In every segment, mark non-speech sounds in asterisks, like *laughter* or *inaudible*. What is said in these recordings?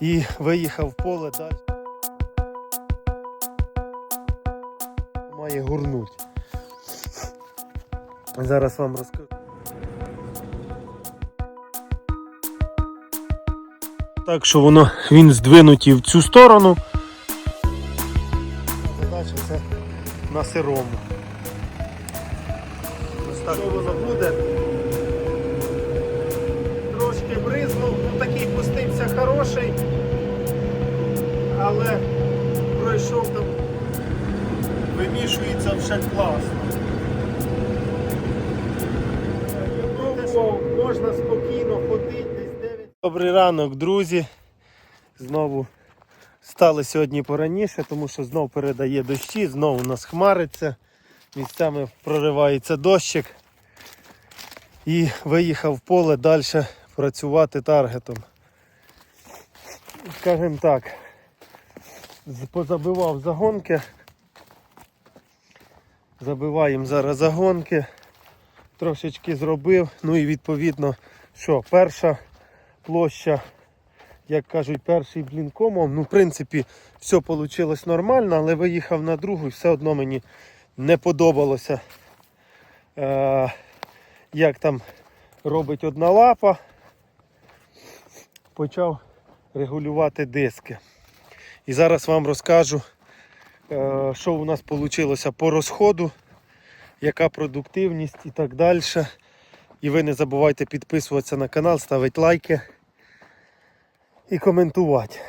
І виїхав в поле далі. Має гурнуть. Зараз вам розкажу. Так що воно він здвинутий в цю сторону. Задача це на сирому. Ось так воно буде. Трошки бризнув, ну такий пустився хороший, але пройшов там, вимішується класно. Можна спокійно ходити десь 9. Добрий ранок, друзі. Знову стали сьогодні пораніше, тому що знов передає дощі, знову у нас хмариться, місцями проривається дощик. І виїхав в поле далі працювати таргетом. Скажімо так, позабивав загонки. Забиваємо зараз загонки. Трошечки зробив. Ну і відповідно, що перша площа, як кажуть, перший блінкомом. Ну, в принципі, все вийшло нормально, але виїхав на другу і все одно мені не подобалося. Е, як там робить одна лапа, почав регулювати диски. І зараз вам розкажу, що у нас вийшло по розходу, яка продуктивність і так далі. І ви не забувайте підписуватися на канал, ставити лайки і коментувати.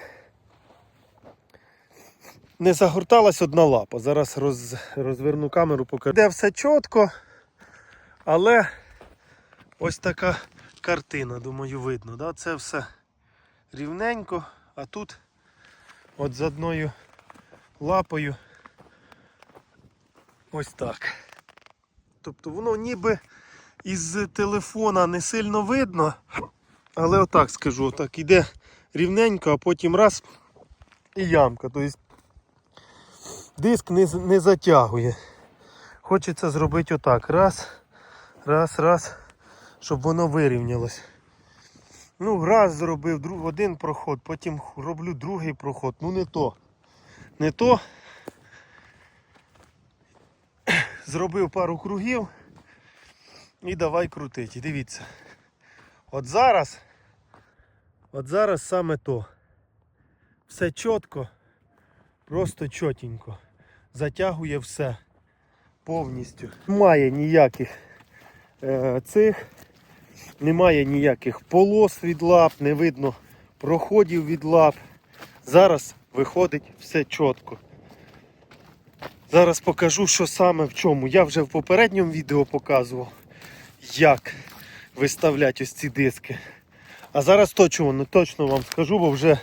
Не загорталась одна лапа. Зараз роз, розверну камеру, покажу. Де все чітко, але ось така картина, думаю, видно. Да? Це все рівненько, а тут от з одною лапою ось так. Тобто воно ніби із телефона не сильно видно, але отак скажу, отак іде рівненько, а потім раз і ямка. Тобто диск не, не затягує. Хочеться зробити отак. Раз, раз, раз, щоб воно вирівнялось. Ну, раз зробив один проход, потім роблю другий проход. Ну не то. Не то. Зробив пару кругів і давай крутити. Дивіться. От зараз, от зараз саме то. Все чітко, просто чотенько. Затягує все повністю. Немає ніяких е, цих, немає ніяких полос від лап, не видно проходів від лап. Зараз виходить все чітко. Зараз покажу, що саме в чому. Я вже в попередньому відео показував, як виставляти ось ці диски. А зараз точно, ну, точно вам скажу, бо вже,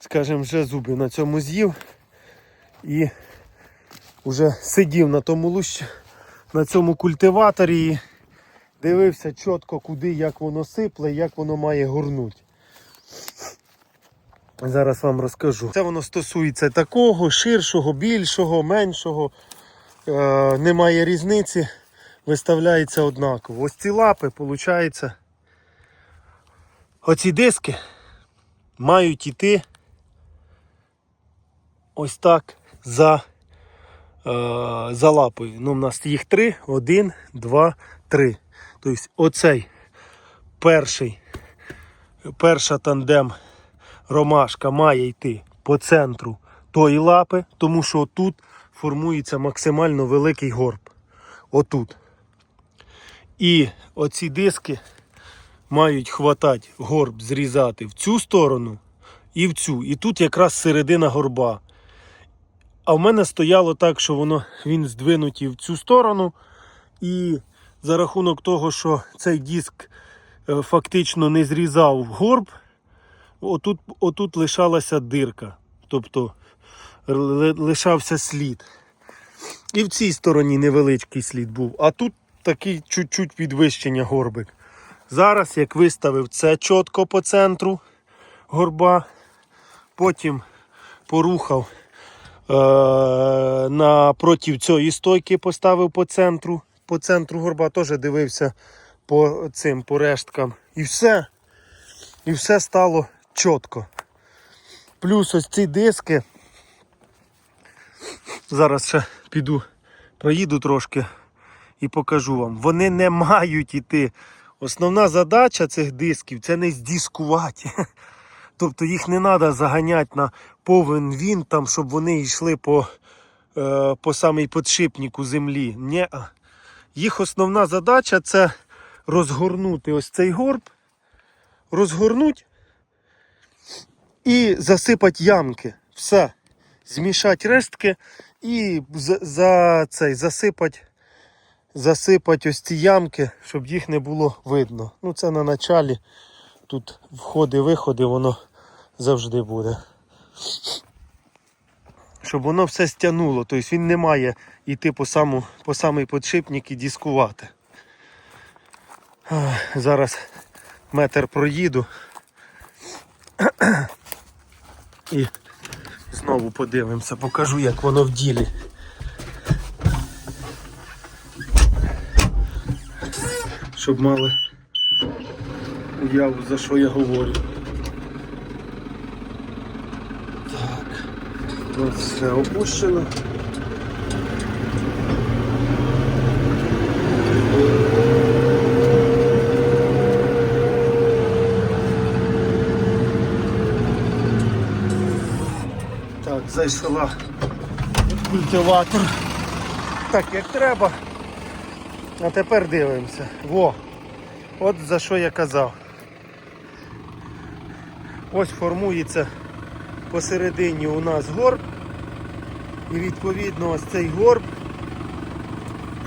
скажімо, вже зуби на цьому з'їв. І вже сидів на тому лущ, на цьому культиваторі і дивився чітко, куди, як воно сипле, як воно має горнути. Зараз вам розкажу. Це воно стосується такого, ширшого, більшого, меншого. Е, немає різниці, виставляється однаково. Ось ці лапи, виходить, оці диски мають йти ось так за, е, за лапою. Ну, у нас їх три. Один, два, три. Тобто оцей перший, перша тандем ромашка має йти по центру тої лапи, тому що тут формується максимально великий горб. Отут. І оці диски мають хватати горб зрізати в цю сторону і в цю. І тут якраз середина горба. А в мене стояло так, що воно він здвинутий в цю сторону. І за рахунок того, що цей диск е, фактично не зрізав горб, отут, отут лишалася дирка. Тобто лишався слід. І в цій стороні невеличкий слід був. А тут такий чуть-чуть підвищення горбик. Зараз, як виставив це чітко по центру горба, потім порухав е- напроти цієї стойки, поставив по центру. По центру горба теж дивився по цим по решткам. І все. і все стало чітко. Плюс ось ці диски. Зараз ще піду, проїду трошки і покажу вам. Вони не мають іти. Основна задача цих дисків це не здіскувати. *laughs* Тобто їх не треба заганяти на повен він, там, щоб вони йшли по, е, по самий подшипнику землі. Ні. Їх основна задача це розгорнути ось цей горб, розгорнути і засипати ямки. Все. Змішати рештки і за, за цей засипати засипати ось ці ямки, щоб їх не було видно. Ну це на началі. Тут входи-виходи, воно завжди буде. Щоб воно все стягнуло. Тобто він не має йти по, саму, по самий подшипник і дискувати. Зараз метр проїду. І знову подивимося, покажу, як воно в ділі. Щоб мали уяву, за що я говорю. Так, тут все опущено. Так, зайшла культиватор. Так, як треба. А тепер дивимося. Во! От за що я казав. Ось формується посередині у нас горб. І відповідно ось цей горб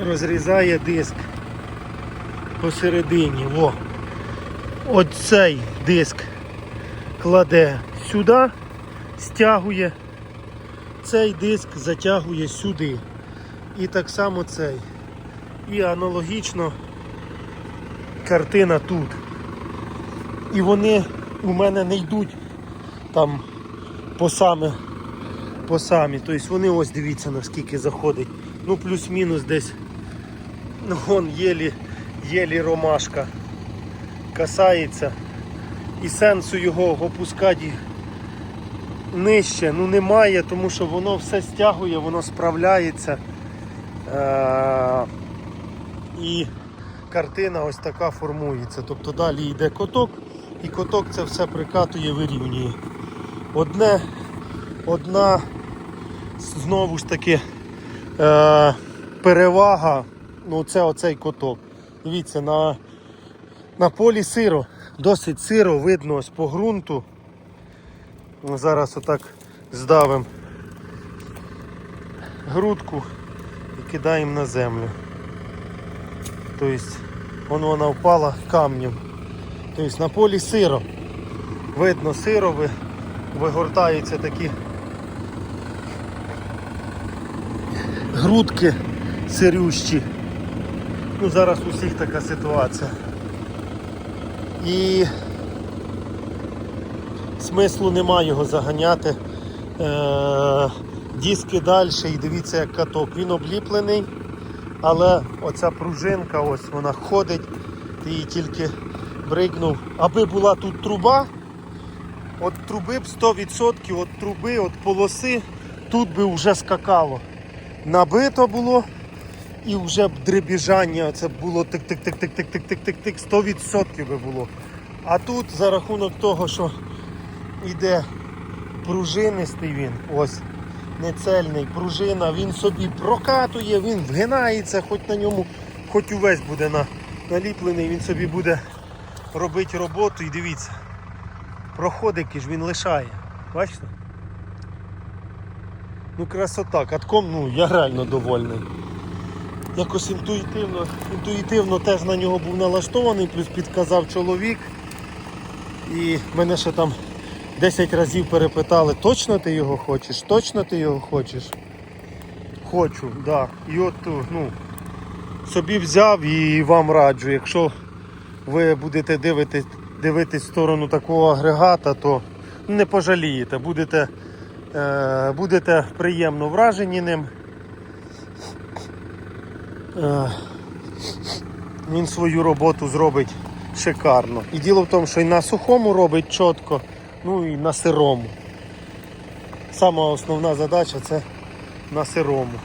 розрізає диск посередині. Во. От цей диск кладе сюди, стягує, цей диск затягує сюди. І так само цей. І аналогічно картина тут. І вони у мене не йдуть там по саме, по самі. Тобто вони ось дивіться наскільки заходить. Ну плюс-мінус десь ну, вон єлі, єлі ромашка касається. І сенсу його опускати нижче ну немає, тому що воно все стягує, воно справляється. Е- і картина ось така формується. Тобто далі йде коток, і коток це все прикатує, вирівнює. Одне, одна знову ж таки е, перевага, ну це оцей коток. Дивіться, на, на полі сиро, досить сиро, видно ось по ґрунту. Ну, Зараз отак здавимо грудку і кидаємо на землю. Тобто вон вона впала камнем. Тобто на полі сиро. Видно сиро, ви- вигортаються такі грудки сирющі. Ну, зараз у всіх така ситуація. І смислу немає його заганяти. Е- диски далі і дивіться як каток. Він обліплений. Але оця пружинка, ось вона ходить, ти її тільки бригнув. Аби була тут труба, от труби б 100%, от труби, от полоси, тут би вже скакало. Набито було і вже б дребіжання, це було тик-тик-тик-тик-тик-тик-тик-тик, 100% би було. А тут за рахунок того, що йде пружинистий він, ось нецельний, пружина, він собі прокатує, він вгинається, хоч на ньому, хоч увесь буде на, наліплений, він собі буде робити роботу і дивіться, проходики ж він лишає. Бачите? Ну красота, катком, ну я реально довольний. Якось інтуїтивно, інтуїтивно теж на нього був налаштований, плюс підказав чоловік. І мене ще там 10 разів перепитали, точно ти його хочеш? Точно ти його хочеш? Хочу, так. Да. І от ну, собі взяв і вам раджу. Якщо ви будете дивитись, дивитись в сторону такого агрегата, то не пожалієте, будете, е, будете приємно вражені ним. Е, він свою роботу зробить шикарно. І діло в тому, що і на сухому робить чітко, ну і на сирому. Сама основна задача це на сирому.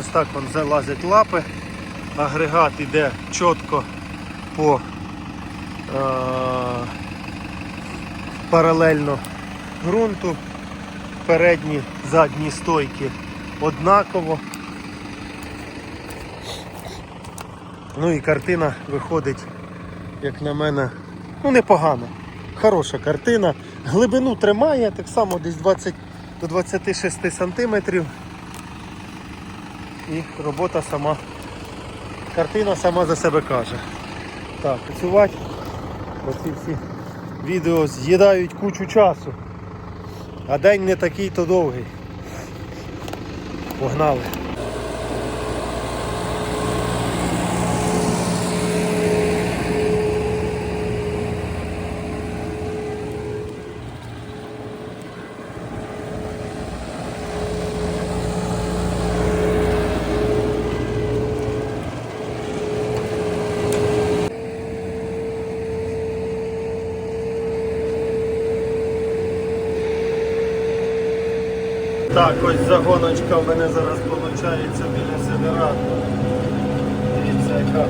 Ось так вон залазять лапи, агрегат іде чітко по е- паралельно ґрунту, передні, задні стойки однаково. Ну і картина виходить, як на мене, ну непогана. Хороша картина. Глибину тримає, так само десь 20 до 26 сантиметрів. І робота сама. Картина сама за себе каже. Так, працювати. Оці всі відео з'їдають кучу часу. А день не такий то довгий. Погнали. Так, ось загоночка в мене зараз виходить біля сидерату. Дивіться, яка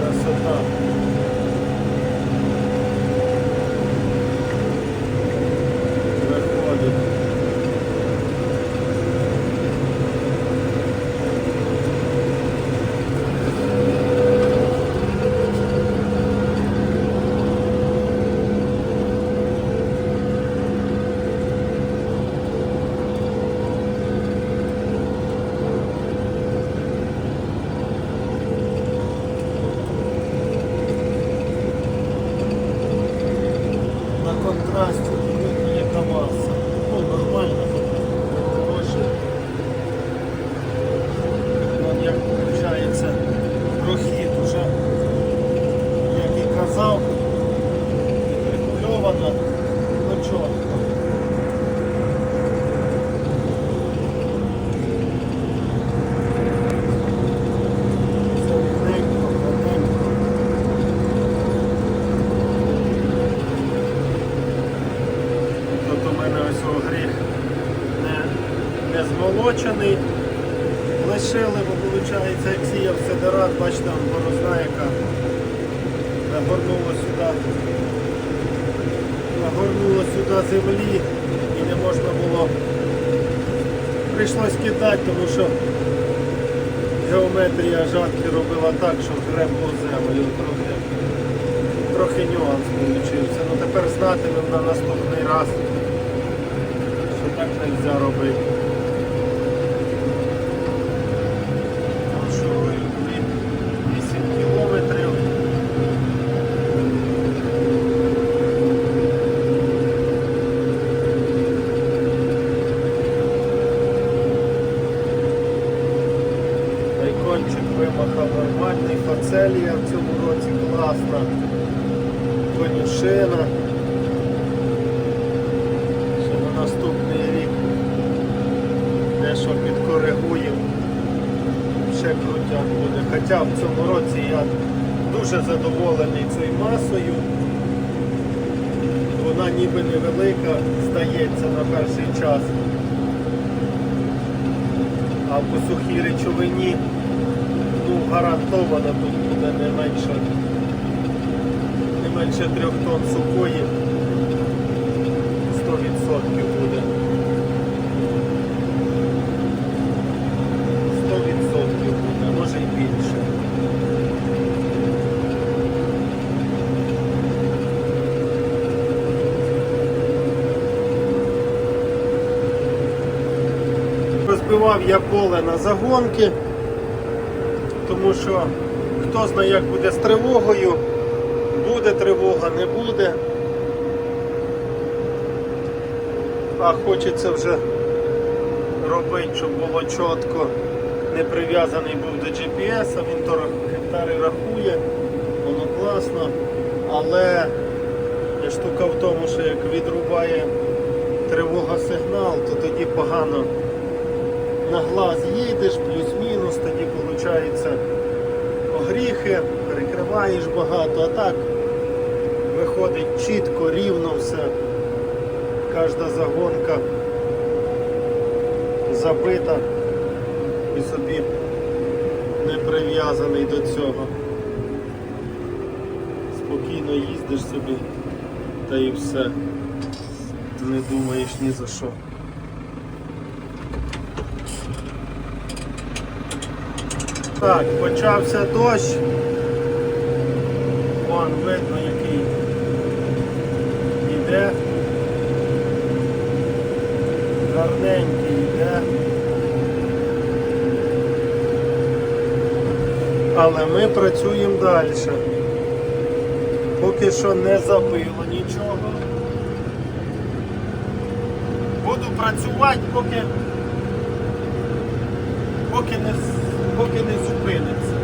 красота. Виходить. На контрасті видно, яка маса. Ну, нормально, гроші. Вон як виходить прохід уже, як і казав, регульовано, ну чітко. Це рівненько, ровненько. Тут у мене ось о гріх не, не змолочений. Лишили, бо виходить, як сіяв сидорат, бачите, борозна, яка нагорнула сюди. Нагорнула сюди землі і не можна було. Прийшлось кидати, тому що геометрія жатки робила так, що гребло землю трохи. Трохи нюанс вийшов. Ну тепер знатимемо на наступний раз, що так не можна робити. Тому що ви 8 кілометрів. Айкончик вимахав нормальний, фацелія в цьому році класна, конюшина. Ще на наступний рік дещо підкоригуємо. Ще крутяк Хоча в цьому році я дуже задоволений цією масою. Вона ніби невелика, здається, на перший час. А по сухій речовині ну, гарантовано тут буде не менше, не менше трьох тонн сухої. 100% буде. 100% буде, може і більше. Розбивав я поле на загонки, тому що хто знає, як буде з тривогою, буде тривога, не буде. А хочеться вже робити, щоб було чітко, не прив'язаний був до GPS, а він то гектари рахує, воно класно, але штука в тому, що як відрубає тривога сигнал, то тоді погано на глаз їдеш, плюс-мінус, тоді виходить огріхи. перекриваєш багато, а так виходить чітко, рівно все. Кожна загонка забита і собі не прив'язаний до цього. Спокійно їздиш собі та і все. Не думаєш ні за що. Так, почався дощ. Вон видно який іде. Гарненький йде. Але ми працюємо далі. Поки що не забило нічого. Буду працювати, поки, поки, не, не зупиниться.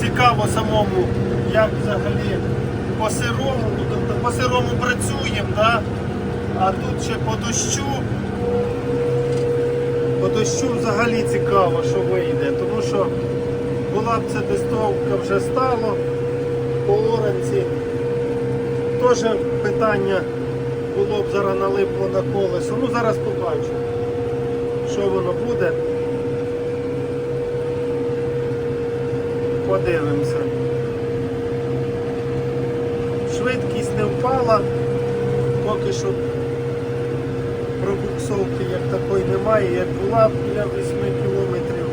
Цікаво самому, як взагалі по сирому, ну, тобто по сирому працюємо, да? а тут ще по дощу. По дощу взагалі цікаво, що вийде, тому що була б це тестовка вже стало по оранці. Теж питання було б зараз налипло на колесо. Ну зараз побачу, що воно буде. Подивимося. Швидкість не впала, поки що пробуксовки як такої немає, як була біля 8 кілометрів,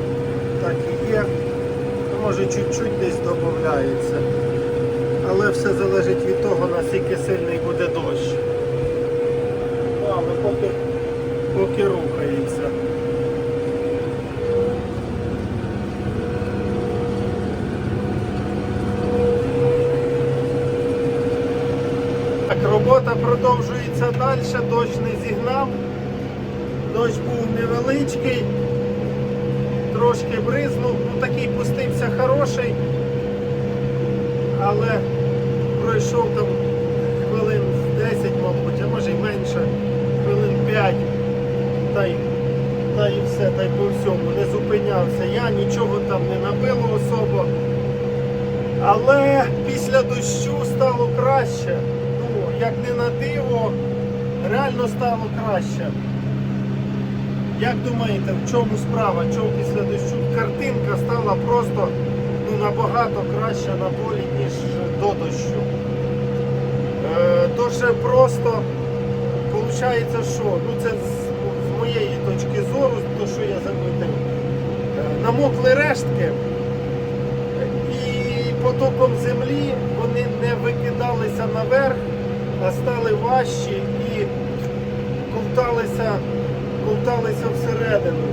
так і є. Може чуть-чуть десь додається. Але все залежить від того, наскільки сильний буде дощ. Ну, Але поки, поки рухається. Так, робота продовжується далі, дощ не зігнав. Дощ був невеличкий, трошки бризнув, ну такий пустився хороший, але пройшов там хвилин 10, мабуть, а може й менше, хвилин 5, та й, та й все, та й по всьому, не зупинявся. Я нічого там не набило особо. Але після дощу стало краще. Як не на диво, реально стало краще. Як думаєте, в чому справа? Чому після дощу картинка стала просто ну, набагато краща на полі, ніж до дощу. Е, ще просто виходить, що ну, це з, з моєї точки зору, то що я замітив, е, намокли рештки і потоком землі вони не викидалися наверх, стали важчі і ковталися, ковталися всередину.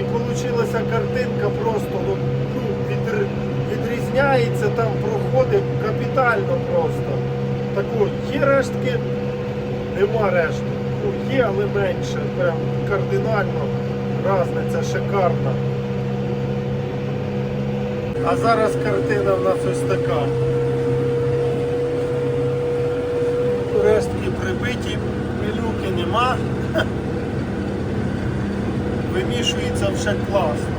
І вийшла картинка просто ну, відр- відрізняється, там проходить капітально просто. Тако, є рештки, нема рештки. Ну, є, але менше. Прям кардинально різниця шикарна. А зараз картина в нас ось така. Прибиті, пилюки нема. *laughs* Вимішується все класно.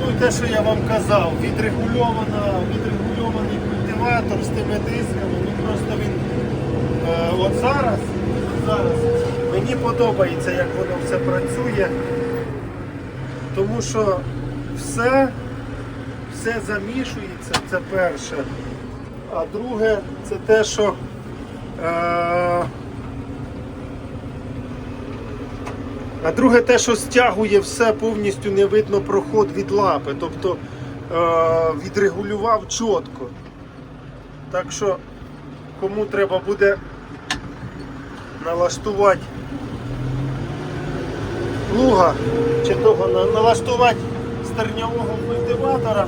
Ну і те, що я вам казав, відрегульований культиватор з тими дисками, ну просто він е, от зараз, зараз мені подобається, як воно все працює. Тому що все, все замішується, це перше. А друге, це те, що е, а друге те, що стягує все, повністю не видно проход від лапи. Тобто е, відрегулював чітко. Так що кому треба буде налаштувати плуга чи того на- налаштувати стерньового культиватора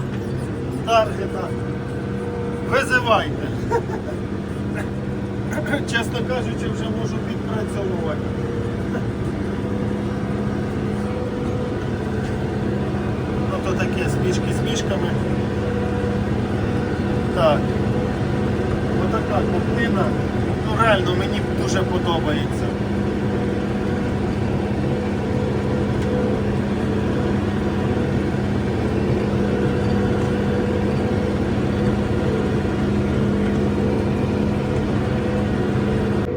таргета, визивайте. Чесно кажучи, вже можу підпрацьовувати. Ну то таке смішки з мішками. Так. Отака картина. Ну реально мені дуже подобається.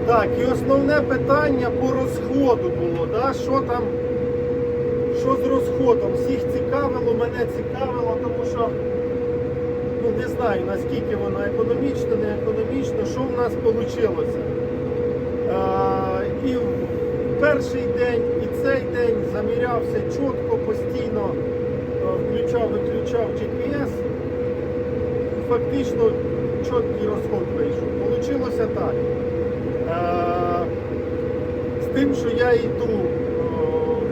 Так, і основне питання по розходу було, да? що там, що з розходом. Всіх цікавило, мене цікавило, тому що ну, не знаю наскільки воно економічно, не економічно, що в нас вийшло. І в перший день, і цей день замірявся чітко, постійно е, включав, виключав GPS. Фактично чіткий розход вийшов. Получилося так. Тим, що я йду,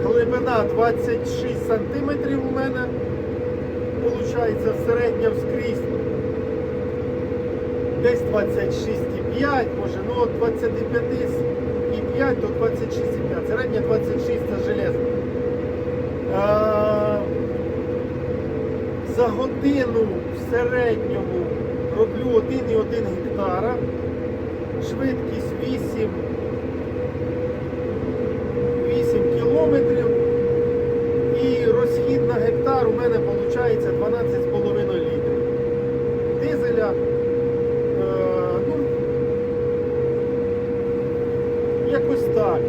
глибина 26 сантиметрів у мене, виходить середня вскрізь десь 26,5, може, ну от 25,5 до 26,5. Середня 26 це железно. Е, За годину в середньому роблю 1,1 гектара, швидкість 8, 8 кілометрів. І розхід на у мене виходить 12,5 літрів. Дизеля. Е, ну, якось так.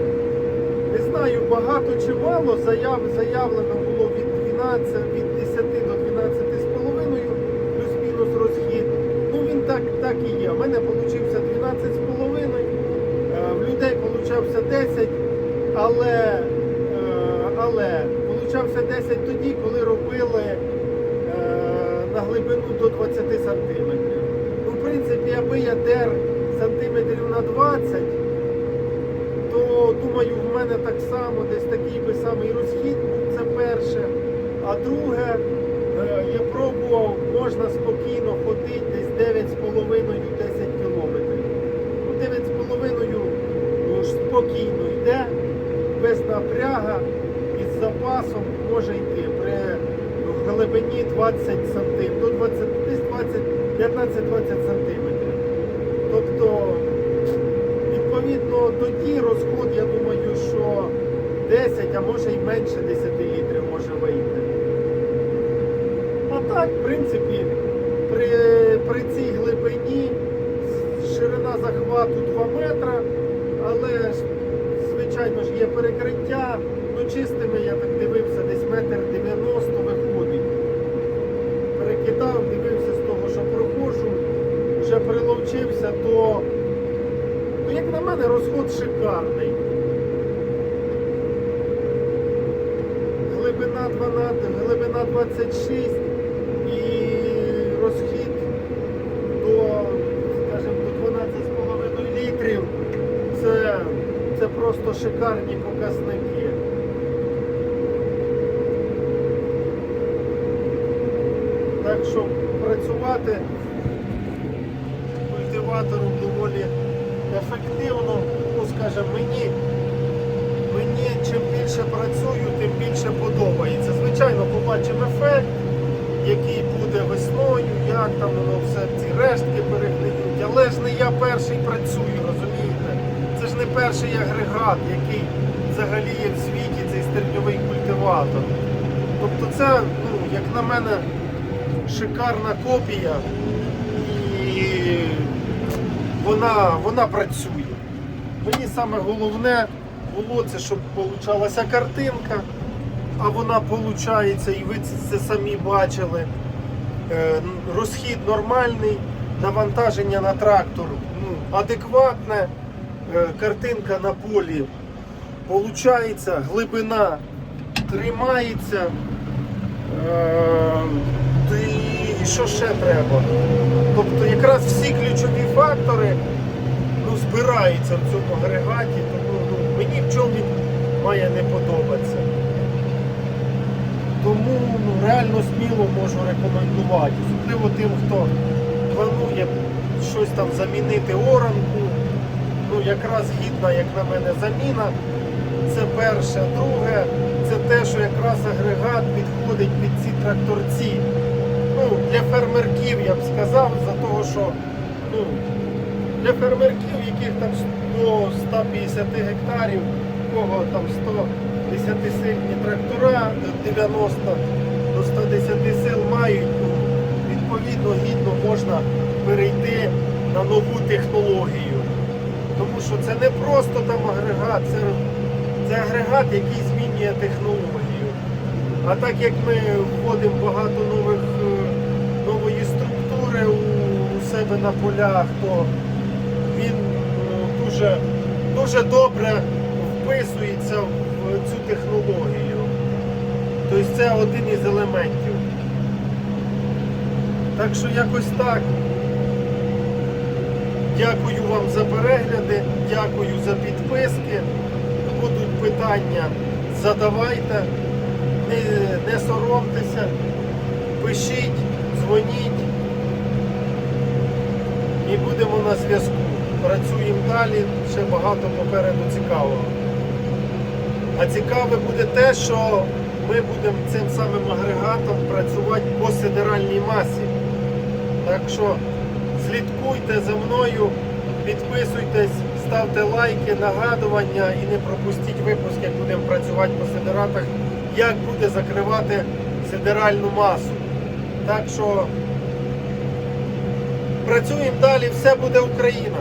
Не знаю, багато чи мало. Заяв, заявлено було від 12, від 10 до 12 з половиною, плюс-мінус розхід. Ну він так, так і є. У мене вийшло 12 з половиною, е, в людей получався 10, але, е, але получався 10 тоді, коли е, на глибину до 20 сантиметрів. Ну, в принципі, аби я дер сантиметрів на 20, то думаю, в мене так само десь такий би самий розхід був, це перше. А друге, е, я пробував, можна спокійно ходити десь 9,5-10 кілометрів. Ну, 9,5 ну, спокійно йде, без напряга і з запасом може йти при глибині 20 сантиметрів, до 20, десь 20, 15-20 сантиметрів. Тобто, відповідно, тоді розход, я думаю, що 10, а може і менше 10 літрів може вийти. А так, в принципі, при, при цій глибині ширина захвату 2 метра, але звичайно ж є перекриття. Ну, чистими я так дивився, десь метр 90 виходить. Перекидав, дивився з того, що проходжу, вже приловчився, то, ну, як на мене, розход шикарний. Глибина 12, глибина 26 і розхід до, скажімо, до 12,5 літрів. Це, це просто шикарні показники. Так що працювати культиватором доволі ефективно, ну скажімо, мені, мені чим більше працюю, тим більше подобається. Звичайно, побачимо ефект, який буде весною, як там воно все, ці рештки перегниють. Але ж не я перший працюю, розумієте? Це ж не перший агрегат, який взагалі є в світі, цей стерньовий культиватор. Тобто це, ну, як на мене, шикарна копія і вона, вона працює. Мені саме головне було це, щоб получалася картинка, а вона виходить, і ви це самі бачили. Е, Розхід нормальний, навантаження на трактор ну, адекватне, е, картинка на полі получається, глибина тримається. Що ще треба? Тобто якраз всі ключові фактори ну, збираються в цьому агрегаті, тому ну, мені в чому має не подобатися. Тому ну, реально сміло можу рекомендувати. Особливо тим, хто планує щось там замінити оранку. Ну, якраз гідна, як на мене, заміна. Це перше. Друге, це те, що якраз агрегат підходить під ці тракторці. Ну, для фермерків я б сказав, за того, що ну, для фермерків, яких там до 150 гектарів, кого там 110 сильні трактора, 90 до 110 сил мають, ну, відповідно гідно можна перейти на нову технологію. Тому що це не просто там агрегат, це, це агрегат, який змінює технологію. А так як ми вводимо багато нових, себе на полях, то він е, дуже, дуже добре вписується в цю технологію. Тобто це один із елементів. Так що якось так. Дякую вам за перегляди, дякую за підписки. Будуть питання, задавайте, не, не соромтеся, пишіть, дзвоніть і будемо на зв'язку. Працюємо далі, ще багато попереду цікавого. А цікаве буде те, що ми будемо цим самим агрегатом працювати по сидеральній масі. Так що слідкуйте за мною, підписуйтесь, ставте лайки, нагадування і не пропустіть випуск, як будемо працювати по сидератах, як буде закривати сидеральну масу. Так що працюємо далі, все буде Україна.